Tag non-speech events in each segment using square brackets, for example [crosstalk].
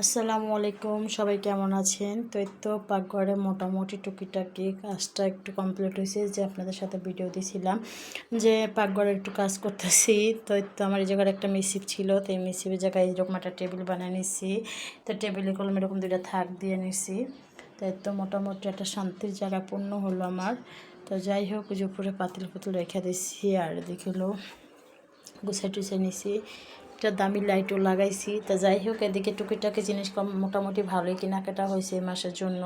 আসসালামু আলাইকুম, সবাই কেমন আছেন? তো তো পাকঘরে মোটামুটি টুকিটাকি কাজটা একটু কমপ্লিট হয়েছে, যে আপনাদের সাথে ভিডিও দিয়েছিলাম যে পাকঘরে একটু কাজ করতেছি। তো তো আমার এই জায়গায় একটা মিসিপ ছিল, তো এই মিসিপের জায়গায় এরকম একটা টেবিল বানিয়ে নিছি। তো টেবিলে কলম এরকম দুইটা থাক দিয়ে নিছি। তো এই তো মোটামুটি একটা শান্তির জায়গা পূর্ণ হলো আমার। তো যাই হোক যে উপরে পাতিল পুতুল রেখে দিচ্ছি আর দেখিলো গুছাই টুছাই নিছি। একটা দামি লাইটও লাগাইছি। তা যাই হোক এদিকে টুকিটাকি জিনিস কম মোটামুটি ভালোই কেনাকাটা হয়েছে এই মাসের জন্য।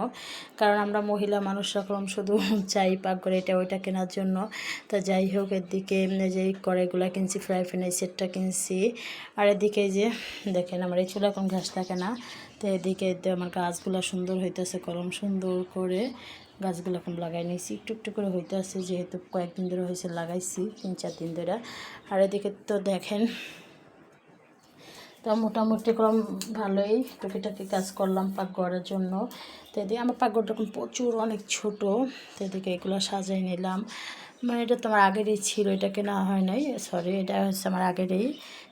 কারণ আমরা মহিলা মানুষ সকলম শুধু [laughs] চাই পাক করে এটা ওইটা কেনার জন্য। তা যাই হোক এদিকে যে কড়াইগুলো কিনছি ফ্রাই প্যান এই সেটটা কিনছি। আর এদিকে যে, দেখেন আমার এই চুলা এখন ঘাস থাকে না? তো এদিকে আমার গাছগুলো সুন্দর হইতেছে, কলম সুন্দর করে গাছগুলো এখন লাগাই নিয়েছি। একটু একটু করে হইতে আছে যেহেতু কয়েকদিন ধরে হয়েছে লাগাইছি, তিন চার দিন ধরে। আর এদিকে তো দেখেন তো মোটামুটি কম ভালোই টুকিটাকি কাজ করলাম পাকঘরের জন্য। তো এদিকে আমার পাকঘরটা এখন প্রচুর অনেক ছোট। তো এদিকে এগুলো সাজাই নিলাম। মানে এটা তোমার আগেরই ছিল এটা কেনা হয় নাই। সরি এটা হচ্ছে আমার আগেরই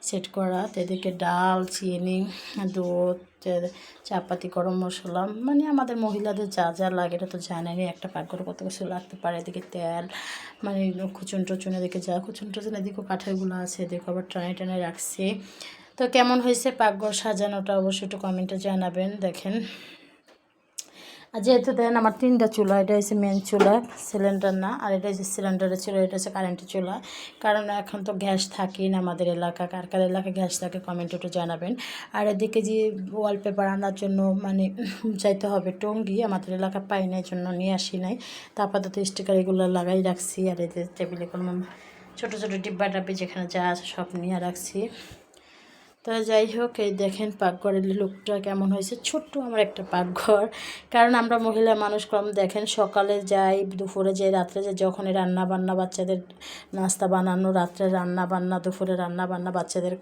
সেট করা। তো এদিকে ডাল, চিনি, দুধ চাপাতি, গরম মশলা। মানে আমাদের মহিলাদের যা যা লাগে, এটা তো জানেনি একটা পাকঘরে কত কিছু লাগতে পারে। এদিকে তেল মানে খুচুন টুচুন এদিকে যা খুচুন টুচুন এদিকে কাঠেরগুলো আছে এদিকে আবার টানে টানে রাখছি। তো কেমন হয়েছে পাকঘর সাজানোটা অবশ্যই একটু কমেন্টে জানাবেন, দেখেন। আর যেহেতু দেখেন আমার তিনটা চুলা, এটা হচ্ছে মেন চুলা সিলিন্ডার না, আর এটা হচ্ছে সিলিন্ডারের চুলা, এটা হচ্ছে কারেন্টের চুলা। কারণ এখন তো গ্যাস থাকেই না আমাদের এলাকা, কার কার এলাকায় গ্যাস থাকে কমেন্ট একটু জানাবেন। আর এদিকে যে ওয়ালপেপার আনার জন্য মানে [clears throat] যাইতে হবে টঙ্গি, আমাদের এলাকা পাই না এই জন্য নিয়ে আসি নাই। তা আপাতত স্টিকার এগুলো লাগাই রাখছি, আর এদের টেবিলে কোনো ছোটো ছোটো ডিব্বা ডাব্বি যেখানে যা আছে সব নিয়ে রাখছি। তো যাই হোক, এই দেখেন পাকঘরের লুকটা কেমন হয়েছে। ছোট্ট আমার একটা পাকঘর। কারণ আমরা মহিলা মানুষ কম দেখেন, সকালে যাই, দুপুরে যাই, রাত্রে যাই, যখনই রান্না বান্না বাচ্চাদের নাস্তা বানানো, রাত্রে রান্না বান্না দুপুরে রান্না বান্না বাচ্চাদের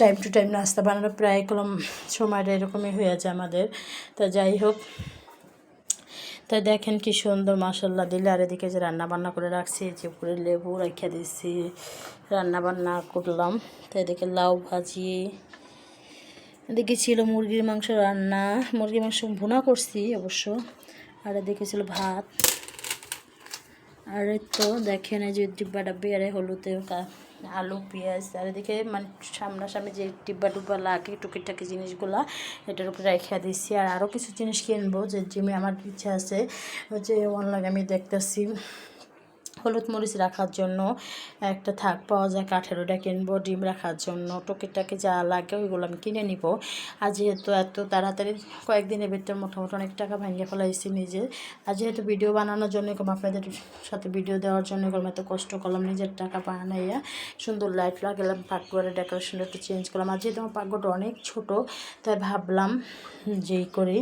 টাইম টু টাইম নাস্তা বানানো, প্রায় কলম সময়টা এরকমই হয়ে যায় আমাদের। তো যাই হোক তাই দেখেন কি সুন্দর মশলা দিলে আর এদিকে যে রান্নাবান্না করে রাখছি যে করে লেবু রেখে দিচ্ছি রান্নাবান্না করলাম। তাই এদিকে লাউ ভাজি, এদিকে ছিল মুরগির মাংস রান্না। মুরগির মাংস ভুনা করছি অবশ্য, আর এদিকে ছিল ভাত। আর তো দেখেন এই যে ডিব্বা ডাব্বি আরে হলুদে আলু, পেঁয়াজ, আর এদিকে মানে সামনাসামনি যে ডিব্বা ডুব্বা লাগে, টুকিটাকি জিনিসগুলা, এটার উপরে রেখে দিচ্ছি আর আরও কিছু জিনিস কিনবো যে জিমে আমার ইচ্ছা আছে। যে অনলাইনে আমি দেখতেছি। হলুদ মরিচ রাখার জন্য একটা থাক, পাওয়া যায় কাঠের ওটা কিনবো, ডিম রাখার জন্য। টুকিটাকি যা লাগে ওইগুলো আমি কিনে নিব। আর যেহেতু এত তাড়াতাড়ি কয়েকদিনের ভিতরে মোটামুটি অনেক টাকা ভেঙে ফেলাইছি নিজে, আর যেহেতু ভিডিও বানানোর জন্য এরকম আপনাদের সাথে ভিডিও দেওয়ার জন্য এরকম এত কষ্ট করলাম, নিজের টাকা বানাইয়া সুন্দর লাইট লাগালাম পাকঘরের ডেকোরেশনটা একটু চেঞ্জ করলাম। আর যেহেতু আমার পাকঘরটা অনেক ছোট, তাই ভাবলাম যেই করি।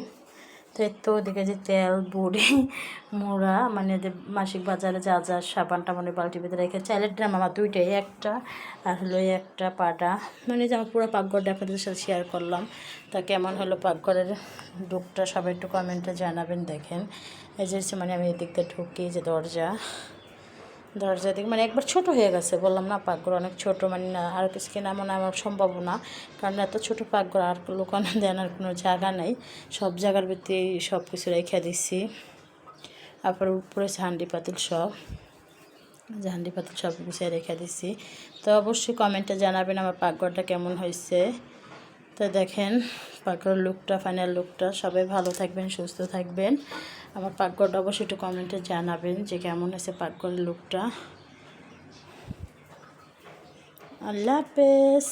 তো এর তো ওদিকে যে তেল, বড়ি, [laughs] মোড়া মানে যে মাসিক বাজারে যা যা সাবান টাবানে বালতি ভিতরে রেখে চাইলে ড্রাম আমার দুইটাই, একটা আর হলো একটা পাটা। মানে যে আমার পুরো পাকঘরটা আপনাদের সাথে শেয়ার করলাম। তা কেমন হলো পাকঘরের ডুকটা সবাই একটু কমেন্টে জানাবেন, দেখেন। এই যে মানে আমি এদিক দিয়ে ঢুকি যে দরজা। দরজা দিকে। মানে একবার ছোট হয়ে গেছে, বললাম না পাকঘর অনেক ছোট মানে না, আর কিছু কেনা মনে আমার সম্ভব না। কারণ এত ছোট পাকঘর, আর লোকানো দেন কোনো জায়গা নেই। সব জায়গার ভিত্তি সব কিছু রেখে দিচ্ছি তারপর উপরে হান্ডি পাতিল সব হান্ডি পাতিল সব গুছিয়ে রেখে দিচ্ছি তো অবশ্যই কমেন্টে জানাবেন আমার পাকঘরটা কেমন হয়েছে। তো দেখেন, পাকঘরের লুকটা ফাইনাল লুকটা সবাই ভালো থাকবেন, সুস্থ থাকবেন। আমার পাকঘরটা অবশ্যই একটু কমেন্টে জানাবেন যে কেমন আছে পাকঘরের লুকটা। আল্লাহ হাফেজ।